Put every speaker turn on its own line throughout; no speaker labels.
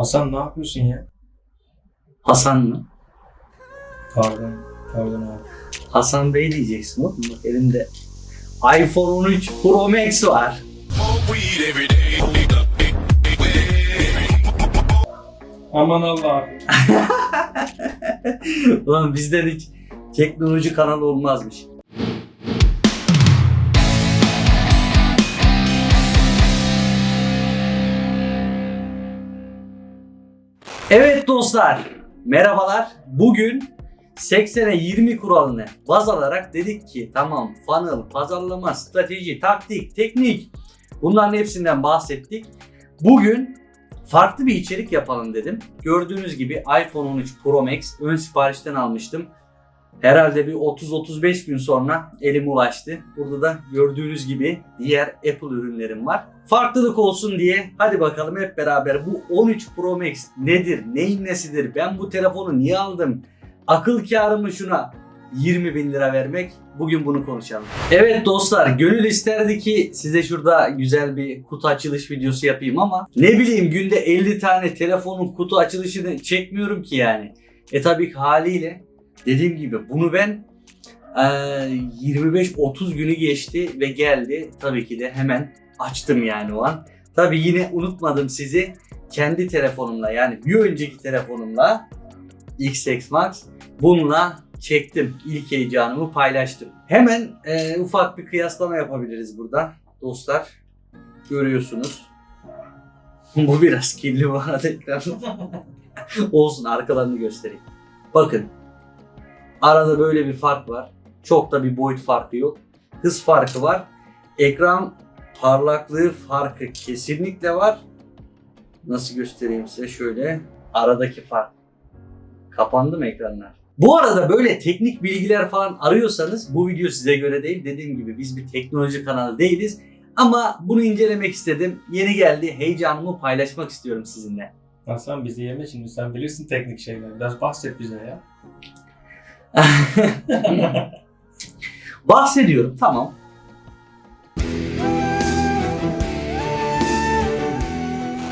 Hasan ne yapıyorsun ya?
Hasan mı?
Pardon. Pardon abi.
Hasan Bey diyeceksin oğlum. Bak elimde iPhone 13 Pro Max var.
Aman Allah.
Ulan bizden hiç teknoloji kanalı olmazmış. Evet dostlar, merhabalar. Bugün 80'e 20 kuralını baz alarak dedik ki tamam funnel, pazarlama, strateji, taktik, teknik bunların hepsinden bahsettik. Bugün farklı bir içerik yapalım dedim. Gördüğünüz gibi iPhone 13 Pro Max ön siparişten almıştım. Herhalde bir 30-35 gün sonra elime ulaştı. Burada da gördüğünüz gibi diğer Apple ürünlerim var. Farklılık olsun diye hadi bakalım hep beraber bu 13 Pro Max nedir, neyin nesidir, ben bu telefonu niye aldım, akıl kârı mı şuna 20 bin lira vermek bugün bunu konuşalım. Evet dostlar gönül isterdi ki size şurada güzel bir kutu açılış videosu yapayım ama ne bileyim günde 50 tane telefonun kutu açılışını çekmiyorum ki yani. E tabii ki haliyle dediğim gibi bunu ben eee, 25-30 günü geçti ve geldi. Tabii ki de hemen açtım yani o an. Tabii yine unutmadım sizi. Kendi telefonumla yani bir önceki telefonumla XX Max bununla çektim. İlk heyecanımı paylaştım. Hemen eee, ufak bir kıyaslama yapabiliriz burada dostlar. Görüyorsunuz. Bu biraz kirli bu arada. Olsun arkalarını göstereyim. Bakın Arada böyle bir fark var. Çok da bir boyut farkı yok. Hız farkı var. Ekran parlaklığı farkı kesinlikle var. Nasıl göstereyim size şöyle. Aradaki fark. Kapandı mı ekranlar? Bu arada böyle teknik bilgiler falan arıyorsanız bu video size göre değil. Dediğim gibi biz bir teknoloji kanalı değiliz. Ama bunu incelemek istedim. Yeni geldi. Heyecanımı paylaşmak istiyorum sizinle.
Hasan bizi yeme şimdi sen bilirsin teknik şeyleri. Biraz bahset bize ya.
Bahsediyorum tamam.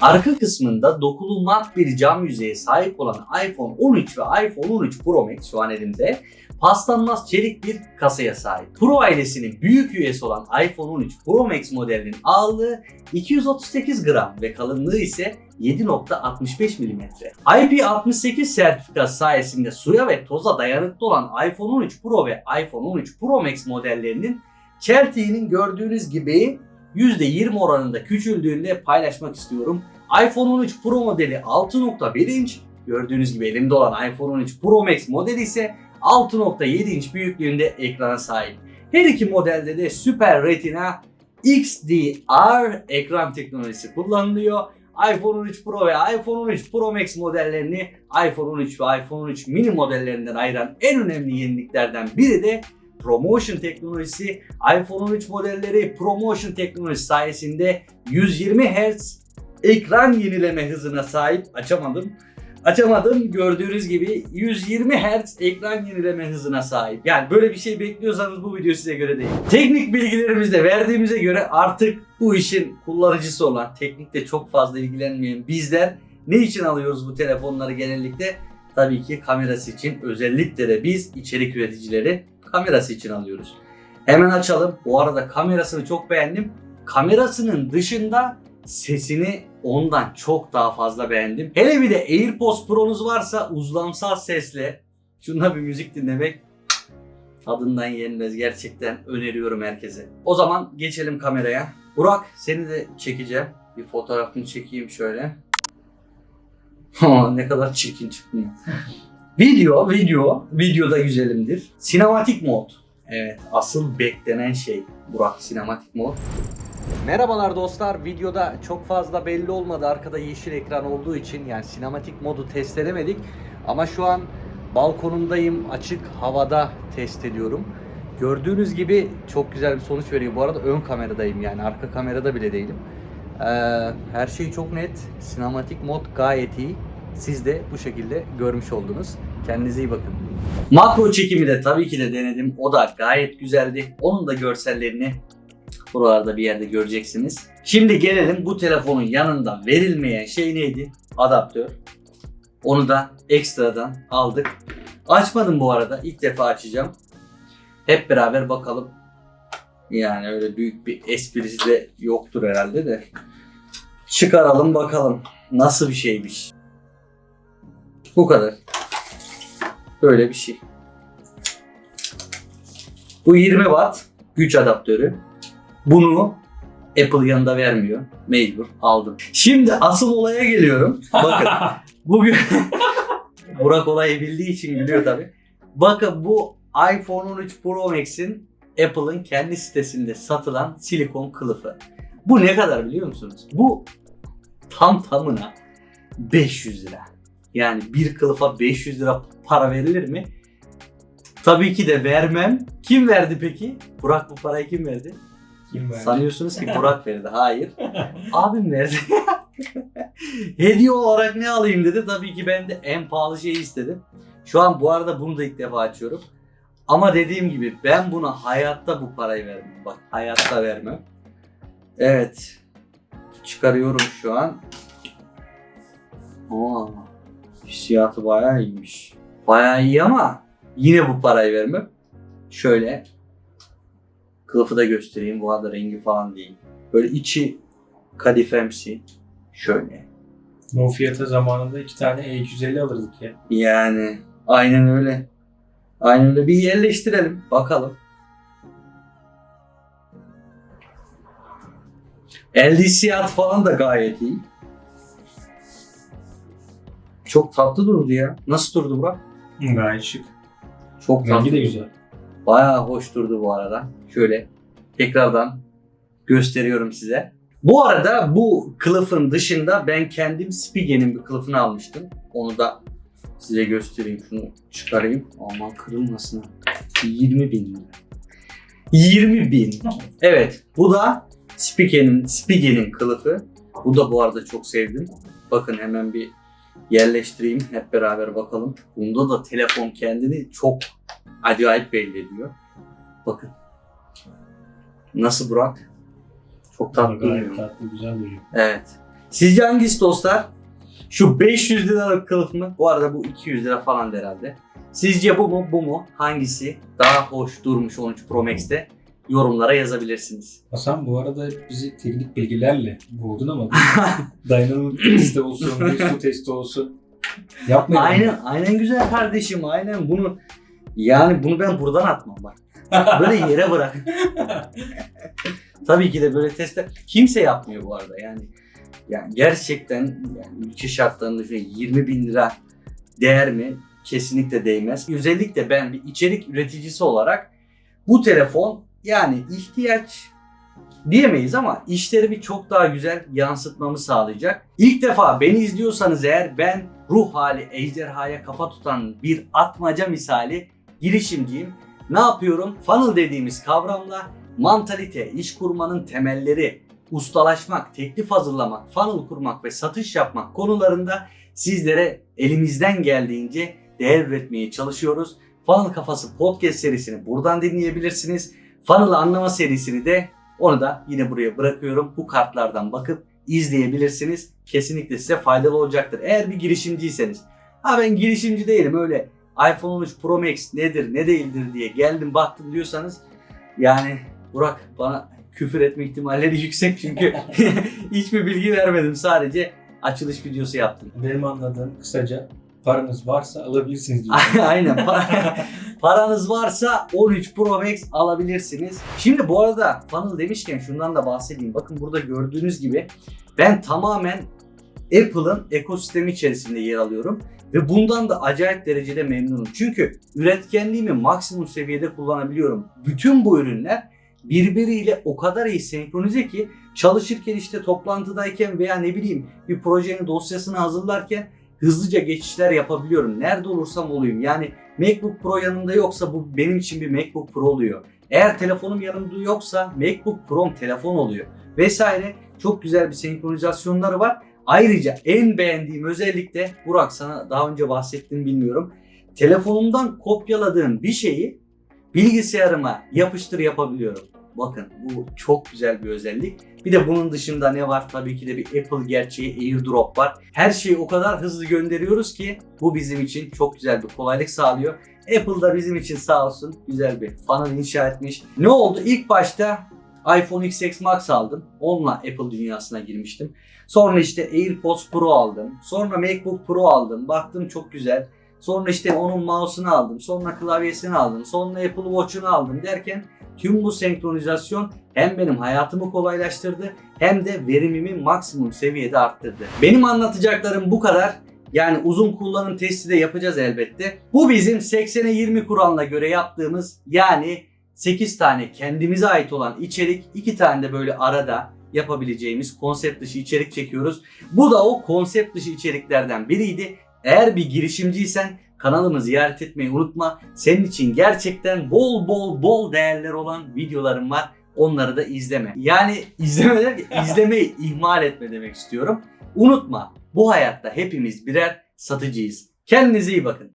Arka kısmında dokulu mat bir cam yüzeye sahip olan iPhone 13 ve iPhone 13 Pro Max şu an elimde paslanmaz çelik bir kasaya sahip. Pro ailesinin büyük üyesi olan iPhone 13 Pro Max modelinin ağırlığı 238 gram ve kalınlığı ise 7.65 mm. IP68 sertifikası sayesinde suya ve toza dayanıklı olan iPhone 13 Pro ve iPhone 13 Pro Max modellerinin çeltiğinin gördüğünüz gibi %20 oranında küçüldüğünde paylaşmak istiyorum. iPhone 13 Pro modeli 6.1 inç, gördüğünüz gibi elimde olan iPhone 13 Pro Max modeli ise 6.7 inç büyüklüğünde ekrana sahip. Her iki modelde de Super Retina XDR ekran teknolojisi kullanılıyor. iPhone 13 Pro ve iPhone 13 Pro Max modellerini iPhone 13 ve iPhone 13 mini modellerinden ayıran en önemli yeniliklerden biri de ProMotion teknolojisi. iPhone 13 modelleri ProMotion teknolojisi sayesinde 120 Hz ekran yenileme hızına sahip. Açamadım. Açamadım. Gördüğünüz gibi 120 Hz ekran yenileme hızına sahip. Yani böyle bir şey bekliyorsanız bu video size göre değil. Teknik bilgilerimizi de verdiğimize göre artık bu işin kullanıcısı olan, teknikte çok fazla ilgilenmeyen bizler ne için alıyoruz bu telefonları genellikle? Tabii ki kamerası için. Özellikle de biz içerik üreticileri kamerası için alıyoruz. Hemen açalım. Bu arada kamerasını çok beğendim. Kamerasının dışında sesini ondan çok daha fazla beğendim. Hele bir de AirPods Pro'nuz varsa uzlamsal sesle şuna bir müzik dinlemek tadından yenmez. Gerçekten öneriyorum herkese. O zaman geçelim kameraya. Burak seni de çekeceğim. Bir fotoğrafını çekeyim şöyle. ne kadar çirkin çıkmıyor. Video, video, videoda güzelimdir. Sinematik mod. Evet, asıl beklenen şey Burak sinematik mod. Merhabalar dostlar. Videoda çok fazla belli olmadı. Arkada yeşil ekran olduğu için yani sinematik modu test edemedik. Ama şu an balkonumdayım. Açık havada test ediyorum. Gördüğünüz gibi çok güzel bir sonuç veriyor. Bu arada ön kameradayım yani arka kamerada bile değilim. Ee, her şey çok net. Sinematik mod gayet iyi. Siz de bu şekilde görmüş oldunuz. Kendinize iyi bakın. Makro çekimi de tabii ki de denedim. O da gayet güzeldi. Onun da görsellerini Buralarda bir yerde göreceksiniz. Şimdi gelelim bu telefonun yanında verilmeyen şey neydi? Adaptör. Onu da ekstradan aldık. Açmadım bu arada. İlk defa açacağım. Hep beraber bakalım. Yani öyle büyük bir esprisi de yoktur herhalde de. Çıkaralım bakalım. Nasıl bir şeymiş. Bu kadar. Böyle bir şey. Bu 20 watt güç adaptörü. Bunu Apple yanında vermiyor. Mecbur aldım. Şimdi asıl olaya geliyorum. Bakın bugün Burak olayı bildiği için gülüyor tabi. Bakın bu iPhone 13 Pro Max'in Apple'ın kendi sitesinde satılan silikon kılıfı. Bu ne kadar biliyor musunuz? Bu tam tamına 500 lira. Yani bir kılıfa 500 lira para verilir mi? Tabii ki de vermem. Kim verdi peki? Burak bu parayı kim verdi?
Kim verdi?
Sanıyorsunuz ki Burak verdi. Hayır. Abim verdi. Hediye olarak ne alayım dedi. Tabii ki ben de en pahalı şeyi istedim. Şu an bu arada bunu da ilk defa açıyorum. Ama dediğim gibi ben buna hayatta bu parayı vermem. Bak hayatta vermem. Evet. Çıkarıyorum şu an. Aa, hissiyatı bayağı iyiymiş. Bayağı iyi ama yine bu parayı vermem. Şöyle Kılıfı da göstereyim. Bu arada rengi falan değil. Böyle içi kadifemsi. Şöyle.
Bu fiyata zamanında iki tane E250 alırdık ya.
Yani aynen öyle. Aynen öyle. Bir yerleştirelim. Bakalım. Hissiyat falan da gayet iyi. Çok tatlı durdu ya. Nasıl durdu Burak?
Gayet şık.
Çok tatlı.
Rengi de güzel.
Bayağı hoş durdu bu arada. Şöyle tekrardan gösteriyorum size. Bu arada bu kılıfın dışında ben kendim Spige'nin bir kılıfını almıştım. Onu da size göstereyim. Şunu çıkarayım. Aman kırılmasın. ha. 20 bin lira. 20 bin. Evet. Bu da Spige'nin Spige'nin kılıfı. Bu da bu arada çok sevdim. Bakın hemen bir yerleştireyim. Hep beraber bakalım. Bunda da telefon kendini çok acayip belli ediyor. Bakın. Nasıl Burak? Çok tatlı duruyor.
tatlı, güzel duruyor.
Evet. Sizce hangisi dostlar? Şu 500 liralık kılıf mı? Bu arada bu 200 lira falan herhalde. Sizce bu mu bu mu? Hangisi daha hoş durmuş 13 Pro Max'te? Yorumlara yazabilirsiniz.
Hasan bu arada bizi teknik bilgilerle boğdun ama dayanıklılık testi olsun, su testi olsun. Yapmayalım.
Aynen, aynen güzel kardeşim. Aynen bunu yani bunu ben buradan atmam bak. Böyle yere bırak. Tabii ki de böyle testler kimse yapmıyor bu arada yani. Yani gerçekten yani ülke şartlarında şöyle 20 bin lira değer mi? Kesinlikle değmez. Özellikle ben bir içerik üreticisi olarak bu telefon yani ihtiyaç diyemeyiz ama işlerimi çok daha güzel yansıtmamı sağlayacak. İlk defa beni izliyorsanız eğer ben ruh hali ejderhaya kafa tutan bir atmaca misali girişimciyim. Ne yapıyorum? Funnel dediğimiz kavramla mantalite, iş kurmanın temelleri, ustalaşmak, teklif hazırlamak, funnel kurmak ve satış yapmak konularında sizlere elimizden geldiğince değer üretmeye çalışıyoruz. Funnel Kafası podcast serisini buradan dinleyebilirsiniz. Funnel'ı anlama serisini de onu da yine buraya bırakıyorum. Bu kartlardan bakıp izleyebilirsiniz. Kesinlikle size faydalı olacaktır. Eğer bir girişimciyseniz. Ha ben girişimci değilim öyle iPhone 13 Pro Max nedir ne değildir diye geldim baktım diyorsanız yani Burak bana küfür etme ihtimalleri yüksek çünkü hiçbir bilgi vermedim sadece açılış videosu yaptım.
Benim anladığım kısaca paranız varsa alabilirsiniz.
Aynen. Pa- Paranız varsa 13 Pro Max alabilirsiniz. Şimdi bu arada funnel demişken şundan da bahsedeyim. Bakın burada gördüğünüz gibi ben tamamen Apple'ın ekosistemi içerisinde yer alıyorum. Ve bundan da acayip derecede memnunum. Çünkü üretkenliğimi maksimum seviyede kullanabiliyorum. Bütün bu ürünler birbiriyle o kadar iyi senkronize ki çalışırken işte toplantıdayken veya ne bileyim bir projenin dosyasını hazırlarken hızlıca geçişler yapabiliyorum. Nerede olursam olayım. Yani MacBook Pro yanımda yoksa bu benim için bir MacBook Pro oluyor. Eğer telefonum yanımda yoksa MacBook Pro'm telefon oluyor. Vesaire çok güzel bir senkronizasyonları var. Ayrıca en beğendiğim özellik de Burak sana daha önce bahsettim bilmiyorum. Telefonumdan kopyaladığım bir şeyi bilgisayarıma yapıştır yapabiliyorum. Bakın bu çok güzel bir özellik. Bir de bunun dışında ne var? Tabii ki de bir Apple gerçeği AirDrop var. Her şeyi o kadar hızlı gönderiyoruz ki bu bizim için çok güzel bir kolaylık sağlıyor. Apple da bizim için sağ olsun güzel bir funnel inşa etmiş. Ne oldu? İlk başta iPhone XS Max aldım. Onunla Apple dünyasına girmiştim. Sonra işte AirPods Pro aldım. Sonra MacBook Pro aldım. Baktım çok güzel. Sonra işte onun mouse'unu aldım. Sonra klavyesini aldım. Sonra Apple Watch'unu aldım derken tüm bu senkronizasyon hem benim hayatımı kolaylaştırdı hem de verimimi maksimum seviyede arttırdı. Benim anlatacaklarım bu kadar. Yani uzun kullanım testi de yapacağız elbette. Bu bizim 80'e 20 kuralına göre yaptığımız yani 8 tane kendimize ait olan içerik, 2 tane de böyle arada yapabileceğimiz konsept dışı içerik çekiyoruz. Bu da o konsept dışı içeriklerden biriydi. Eğer bir girişimciysen kanalımı ziyaret etmeyi unutma. Senin için gerçekten bol bol bol değerler olan videolarım var. Onları da izleme. Yani izleme derken izlemeyi ihmal etme demek istiyorum. Unutma bu hayatta hepimiz birer satıcıyız. Kendinize iyi bakın.